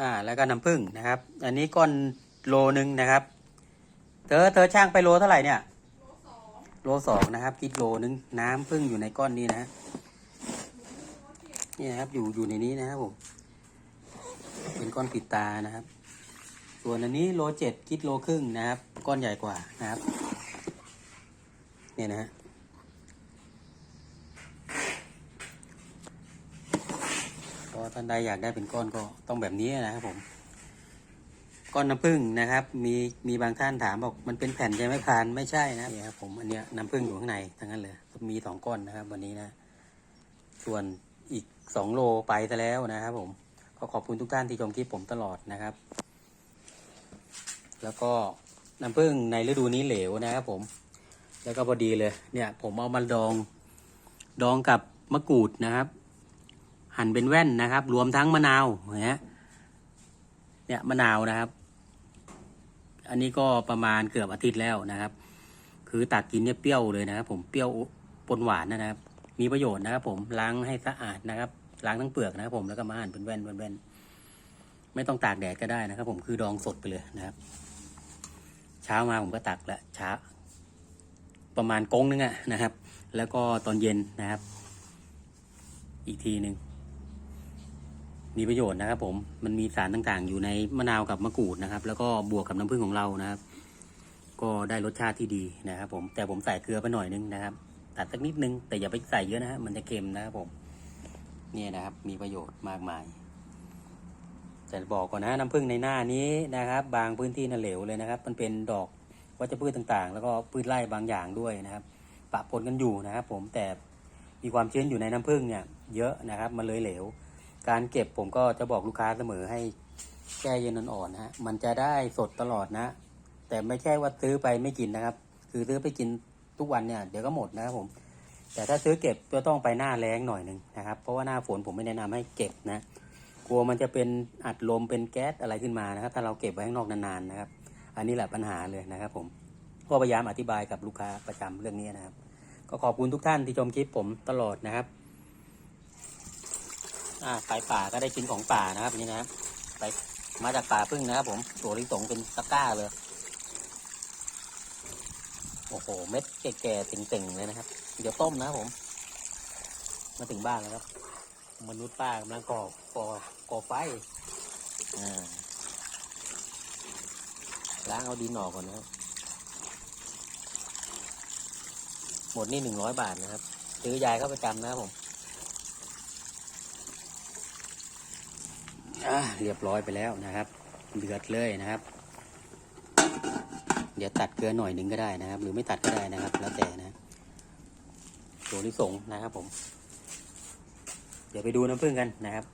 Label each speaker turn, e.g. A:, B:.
A: อ่าแล้วก็น้ำผึ้งนะครับ อันนี้ก้อนโลนึงนะครับ เธอเธอช่างไปโลเท่าไหร่เนี่ยโลสองนะครับคิดโลนึงน้ำผึ้งอยู่ในก้อนนี้นะนี่นะครับอยู่อยู่ในนี้นะครับผมเป็นก้อนปิดตานะครับ ส่วนอันนี้โลเจ็ดคิดโลครึ่งนะครับ ก้อนใหญ่กว่านะครับ เนี่ยนะฮะ ท่านใดอยากได้เป็นก้อนก็ต้องแบบนี้นะครับผม ก้อนน้ำผึ้งนะครับ มีมีบางท่านถามบอกมันเป็นแผ่นใช่ไหมพานไม่ใช่นะนี่ครับผมอันเนี้ยน้ำผึ้งอยู่ข้างในทั้งนั้นเลยมีสองก้อนนะครับ วันนี้นะ ส่วนอีกสองโลไปซะแล้วนะครับ ผมก็ขอบคุณทุกท่านที่ชมคลิปผมตลอดนะครับ แล้วก็น้ำผึ้งในฤดูนี้เหลวนะครับผม แล้วก็พอดีเลย เนี่ย ผมเอามาดอง ดองกับมะกรูดนะครับ หั่นเป็นแว่นนะครับ รวมทั้งมะนาวนะเนี่ยมะนาวนะครับ อันนี้ก็ประมาณเกือบอาทิตย์แล้วนะครับ คือตักกินเนี่ยเปรี้ยวเลยนะครับ ผมเปรี้ยวปนหวานนะครับ มีประโยชน์นะครับ ผมล้างให้สะอาดนะครับ ล้างทั้งเปลือกนะครับ ผมแล้วก็มาหั่นเป็นแว่นเป็นแว่นไม่ต้องตากแดดก็ได้นะครับ ผมคือดองสดไปเลยนะครับ เช้ามาผมก็ตักล้วเช้าประมาณกงนึงอะนะครับ แล้วก็ตอนเย็นนะครับ อีกทีหนึ่ง มีประโยชน์นะครับ ผมมันมีสารต่างๆ อยู่ในมะนาวกับมะกรูดนะครับ แล้วก็บวกกับน้ำผึ้งของเรานะครับ ก็ได้รสชาติที่ดีนะครับ ผมแต่ผมใส่เกลือไปหน่อยนึงนะครับ ตัดสักนิดนึงแต่อย่าไปใส่เยอะนะฮะมันจะเค็มนะครับผมเนี่ยนะครับ มีประโยชน์มากมายแต่บอกก่อนนะน้ำผึ้งในหน้านี้นะครับ บางพื้นที่น่ะเหลวเลยนะครับ มันเป็นดอกวัชพืชต่างๆ แล้วก็พืชไร่บางอย่างด้วยนะครับ ปะปนกันอยู่นะครับ ผมแต่มีความชื้นอยู่ในน้ำผึ้งเนี่ย เยอะนะครับ มันเลยเหลว การเก็บผมก็จะบอกลูกค้าเสมอให้แช่เย็นอ่อนๆนะฮะมันจะได้สดตลอดนะ แต่ไม่ใช่ว่าซื้อไปไม่กินนะครับ คือซื้อไปกินทุกวันเนี่ยเดี๋ยวก็หมดนะครับผม แต่ถ้าซื้อเก็บก็ต้องไปหน้าแรงหน่อยหนึ่งนะครับ เพราะว่าหน้าฝนผมไม่แนะนำให้เก็บนะ กลัวมันจะเป็นอัดลมเป็นแก๊สอะไรขึ้นมานะครับ ถ้าเราเก็บไว้ข้างนอกนานๆนะครับ อันนี้แหละปัญหาเลยนะครับ ผมก็พยายามอธิบายกับลูกค้าประจำเรื่องนี้นะครับ ก็ขอบคุณทุกท่านที่ชมคลิปผมตลอดนะครับ อ่าไปป่าก็ได้กินของป่านะครับนี่นะไปมาจากป่าพึ่งนะครับผมตัวลิสงเป็นตะก้าเลย โอ้โห เม็ดแก่ๆติ่งๆเลยนะครับ เดี๋ยวต้มนะผม มาถึงบ้านแล้วครับ มนุษย์ป้ากำลังก่อก่อก่อไฟอ่าล้างเอาดินออกก่อนนะครับ หมดนี่หนึ่งร้อยบาทนะครับ ซื้อยายเข้าประจำนะครับผม อ่าเรียบร้อยไปแล้วนะครับ เดือดเลยนะครับ เดี๋ยวตัดเกลือหน่อยหนึ่งก็ได้นะครับ หรือไม่ตัดก็ได้นะครับ แล้วแต่นะตัวนิสงนะครับผม เดี๋ยวไปดูน้ำผึ้งกันนะครับ